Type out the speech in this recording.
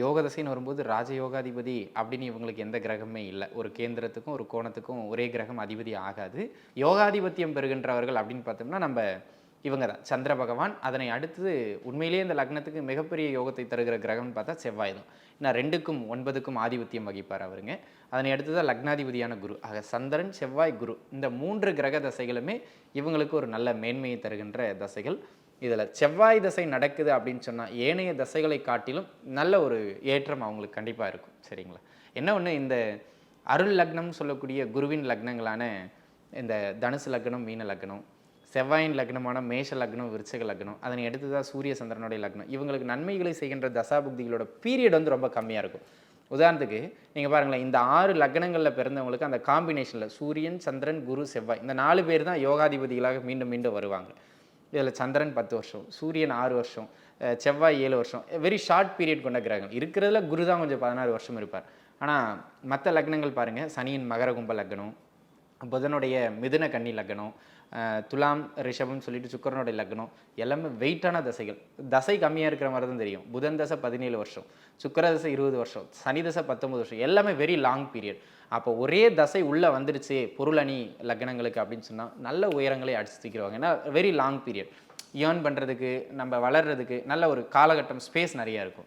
யோக தசைன்னு வரும்போது ராஜயோகாதிபதி அப்படின்னு இவங்களுக்கு எந்த கிரகமே இல்லை. ஒரு கேந்திரத்துக்கும் ஒரு கோணத்துக்கும் ஒரே கிரகம் அதிபதி ஆகாது. யோகாதிபத்தியம் பெறுகின்றவர்கள் அப்படின்னு பார்த்தோம்னா நம்ம இவங்க தான். சந்திர பகவான். அதனை அடுத்து உண்மையிலேயே இந்த லக்னத்துக்கு மிகப்பெரிய யோகத்தை தருகிற கிரகம்னு பார்த்தா செவ்வாய் தான். ஏன்னா ரெண்டுக்கும் ஒன்பதுக்கும் ஆதிபத்தியம் வகிப்பார் அவருங்க. அதனை அடுத்து தான் லக்னாதிபதியான குரு. ஆக சந்திரன் செவ்வாய் குரு இந்த மூன்று கிரக தசைகளுமே இவங்களுக்கு ஒரு நல்ல மேன்மையை தருகின்ற தசைகள். இதில் செவ்வாய் தசை நடக்குது அப்படின்னு சொன்னால் ஏனைய தசைகளை காட்டிலும் நல்ல ஒரு ஏற்றம் அவங்களுக்கு கண்டிப்பாக இருக்கும். சரிங்களா? என்ன ஒன்று இந்த அருள் லக்னம்னு சொல்லக்கூடிய குருவின் லக்னங்களான இந்த தனுசு லக்னம் மீன லக்னம் செவ்வாயின் லக்னமான மேஷ லக்னம் விருச்சக லக்னம் அதனை எடுத்து தான் சூரிய சந்திரனுடைய லக்னம். இவங்களுக்கு நன்மைகளை செய்கின்ற தசாபுக்திகளோட பீரியட் வந்து ரொம்ப கம்மியாக இருக்கும். உதாரணத்துக்கு நீங்கள் பாருங்களேன் இந்த ஆறு லக்னங்களில் பிறந்தவங்களுக்கு அந்த காம்பினேஷனில் சூரியன் சந்திரன் குரு செவ்வாய் இந்த நாலு பேர் தான் யோகாதிபதிகளாக மீண்டும் மீண்டும் வருவாங்க. இதில் சந்திரன் பத்து வருஷம் சூரியன் ஆறு வருஷம் செவ்வாய் ஏழு வருஷம் வெரி ஷார்ட் பீரியட் கொண்ட கிரகங்கள் இருக்கிறதுல குரு தான் கொஞ்சம் பதினாறு வருஷம் இருப்பார். ஆனால் மற்ற லக்னங்கள் பாருங்கள் சனியின் மகர கும்ப லக்னம் புதனுடைய மிதுன கன்னி லக்னம் துலாம் ரிஷபம் சொல்லிட்டு சுக்கரனுடைய லக்னம் எல்லாமே வெயிட்டான தசைகள். தசை கம்மியாக இருக்கிற மாதிரி தான் தெரியும். புதன் தசை பதினேழு வருஷம் சுக்கர தசை இருபது வருஷம் சனி தசை பத்தொன்பது வருஷம் எல்லாமே வெரி லாங் பீரியட் அப்போ ஒரே தசை உள்ளே வந்துருச்சு பொருளணி லக்னங்களுக்கு அப்படின்னு சொன்னால் நல்ல உயரங்களை அடிச்சு தூக்கிடுவாங்க ஏன்னா வெரி லாங் பீரியட் ஏர்ன் பண்ணுறதுக்கு நம்ம வளர்றதுக்கு நல்ல ஒரு காலகட்டம் ஸ்பேஸ் நிறையா இருக்கும்.